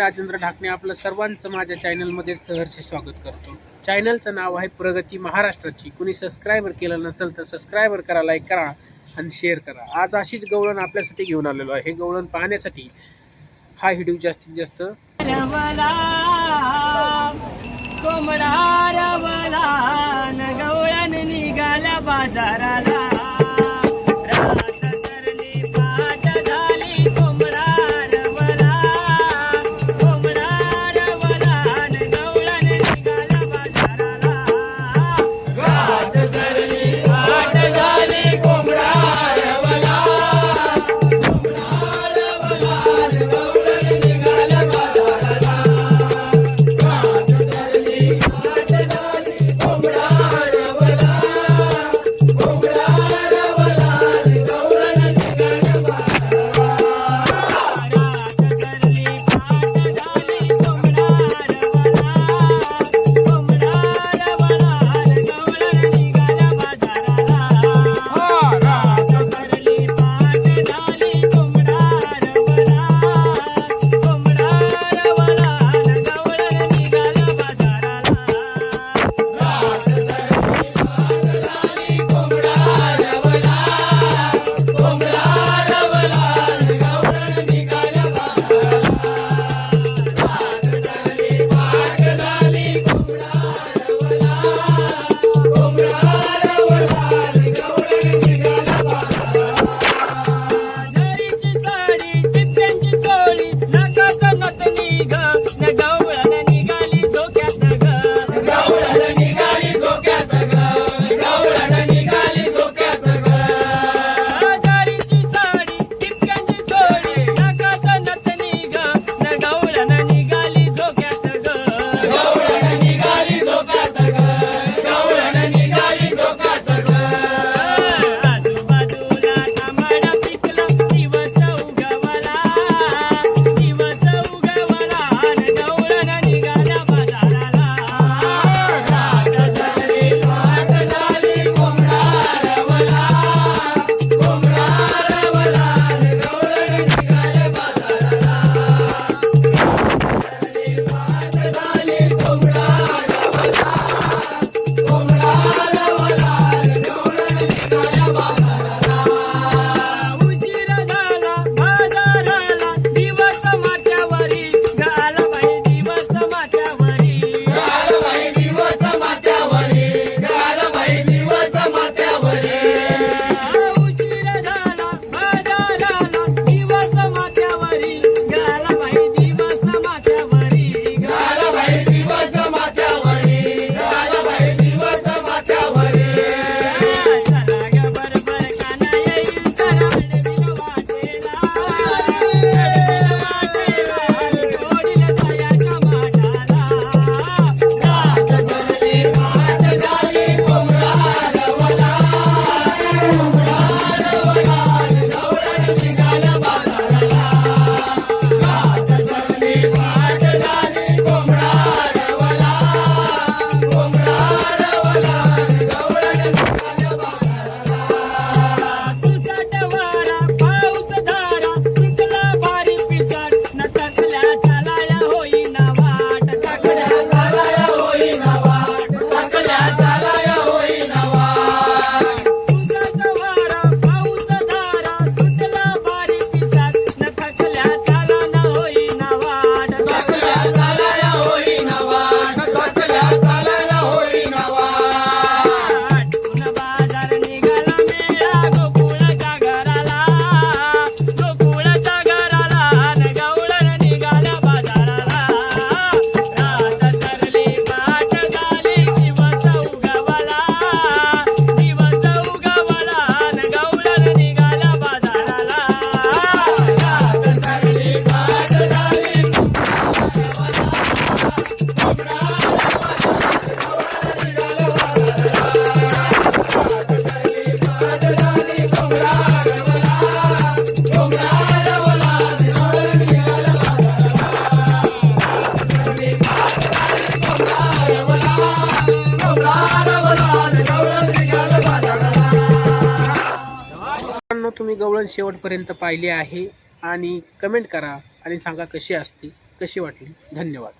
राजेंद्र ढाकणे आपलं सर्वांचं माझ्या चॅनलमध्ये सहर्ष स्वागत करतो. चॅनलचं नाव आहे प्रगती महाराष्ट्राची. कुणी सबस्क्रायबर केलं नसेल तर सबस्क्रायबर करा लाईक करा आणि शेअर करा. आज अशीच गवळण आपल्यासाठी घेऊन आलेलो आहे. हे गवळण पाहण्यासाठी हा व्हिडिओ जास्तीत जास्त गवळण बाजाराला. तुम्ही गवळण शेवटपर्यंत पाहिले आहे आणि कमेंट करा आणि सांगा कशी असते कशी वाटली? धन्यवाद.